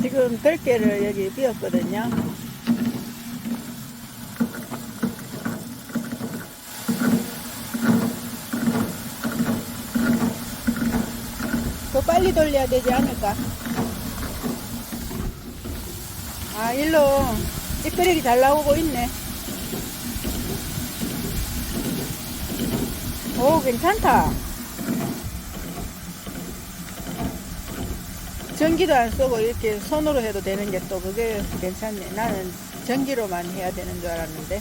지금 들깨를 여기 비웠거든요. 더 빨리 돌려야 되지 않을까? 아, 일로 찌끄레기 잘 나오고 있네. 오, 괜찮다. 전기도 안 쓰고 이렇게 손으로 해도 되는 게 또 그게 괜찮네. 나는 전기로만 해야 되는 줄 알았는데.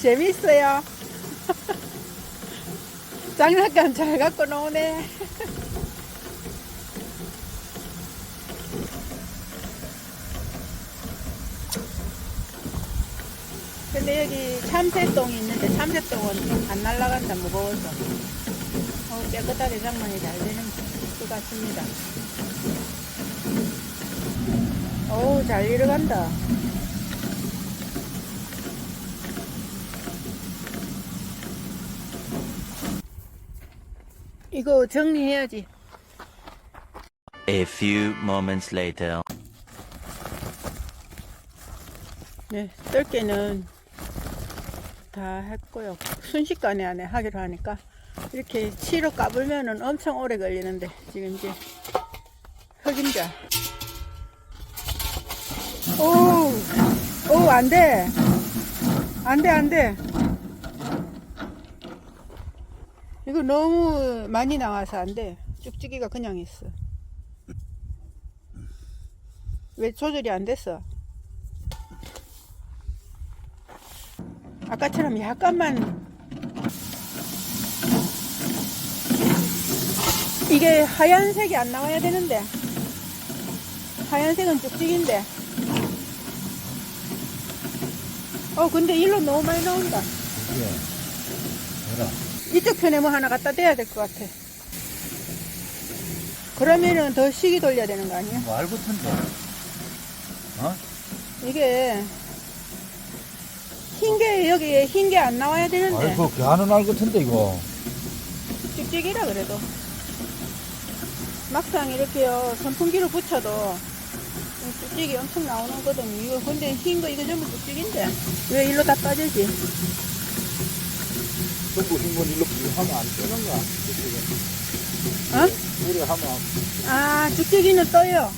재밌어요. 장난감 잘 갖고 노네. 근데 여기 참새똥이 있는데 참새똥은 안 날아간다 무거워서. 어, 깨끗하게 장만이 잘 되는 것 같습니다. 어우 잘 일어간다. 이거 정리해야지. A few moments later. 네, 뜰개는 다 했고요. 순식간에 안에 하기로 하니까 이렇게 치로 까불면은 엄청 오래 걸리는데 지금 이제 흑임자. 오, 오, 안 돼. 안 돼, 안 돼. 이거 너무 많이 나와서 안 돼. 쭉쭉이가 그냥 있어. 왜 조절이 안 됐어? 아까처럼 약간만. 이게 하얀색이 안 나와야 되는데. 하얀색은 쭉쭉인데. 어 근데 일로 너무 많이 나온다. 이쪽 편에 뭐 하나 갖다 대야 될 것 같아. 그러면은 더 시기 돌려야 되는 거 아니야? 뭐 알고 텐데 어? 이게 흰게 여기 흰 게 안 나와야 되는데. 아이고 걔는 알고 텐데 이거. 찍찍이라 그래도. 막상 이렇게요 선풍기로 붙여도 쭉찍이 엄청 나오는 거거든요. 이거 근데 흰 거 이거 전부 쭉찍인데 왜 일로 다 빠지지? 전부 흰건 일로 하면 안 뜨는가 어? 우리 하면 아 쭉찍이는 떠요.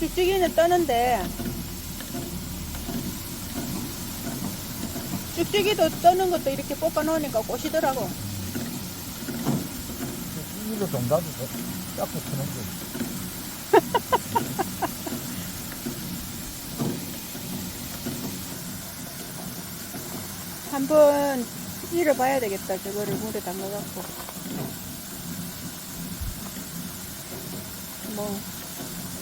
쭉쭉이는 떠는데 쭉쭉이도 떠는 것도 이렇게 볶아 놓으니까 꼬시더라고. 일로 정답이 딱 붙는 거 한번 잃어봐야 되겠다 저거를 물에 담가갖고. 뭐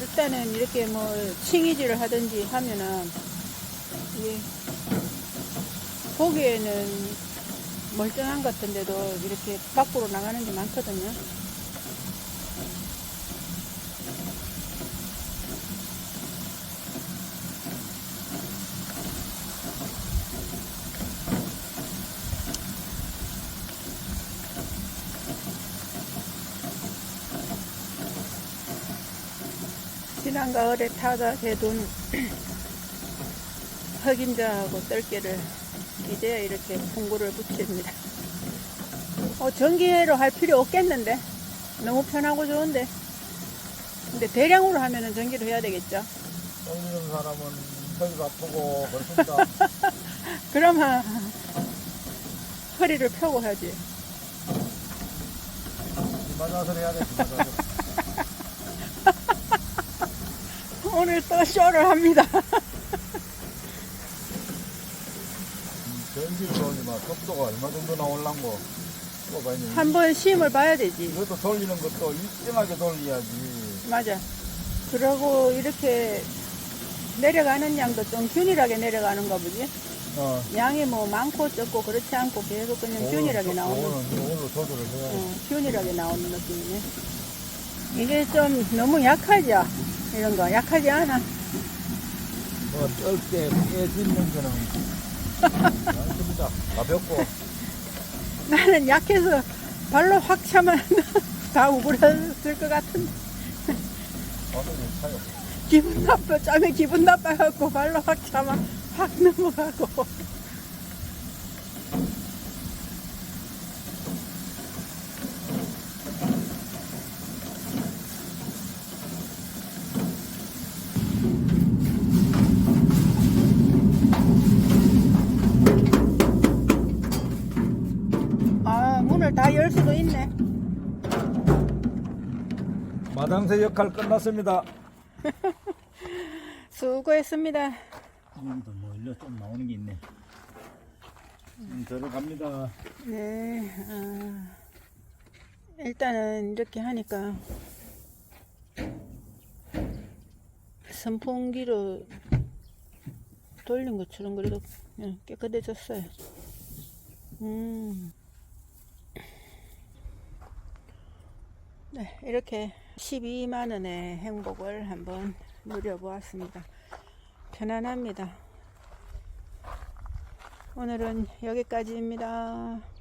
일단은 이렇게 뭐 칭이질을 하든지 하면은 이게 보기에는 멀쩡한 것 같은데도 이렇게 밖으로 나가는 게 많거든요. 지난 가을에 타다 해둔 흑임자하고 썰개를 이제야 이렇게 풍구를 붙입니다. 어, 전기로 할 필요 없겠는데? 너무 편하고 좋은데? 근데 대량으로 하면은 전기로 해야 되겠죠? 떨리는 사람은 허리가 아프고 그렇습니다 그러면 허리를 펴고 하지. 이마자설 해야 돼 이마자설 오늘 또 쇼를 합니다. 전기 들어오니만 속도가 얼마 정도 봐야 돼 한번 시험을 봐야 되지. 이것도 돌리는 것도 일정하게 돌려야지 맞아. 그러고 이렇게 내려가는 양도 좀 균일하게 내려가는가 보지. 어. 양이 뭐 많고 적고 그렇지 않고 계속 그냥 균일하게 나오는, 오늘 조절을 해야 돼 어, 균일하게 나오는 느낌이네. 이게 좀 너무 약하죠? 이런 거. 약하지 않아. 뭐 짧게 깨지는 거는 많습니다. 가볍고. 나는 약해서 발로 확 차면 다 우그러들 것 같은데. 기분 나빠, 짬에 기분 나빠갖고 발로 확 차면 확 넘어가고. 문을 다 열 수도 있네. 마당새 역할 끝났습니다. 수고했습니다. 지금도 뭐 일로 좀 나오는 게 있네. 음, 들어갑니다. 네, 아, 일단은 이렇게 하니까 선풍기로 돌린 것처럼 그래도 그냥 깨끗해졌어요. 음. 네, 이렇게 12만 원의 행복을 한번 누려보았습니다. 편안합니다. 오늘은 여기까지입니다.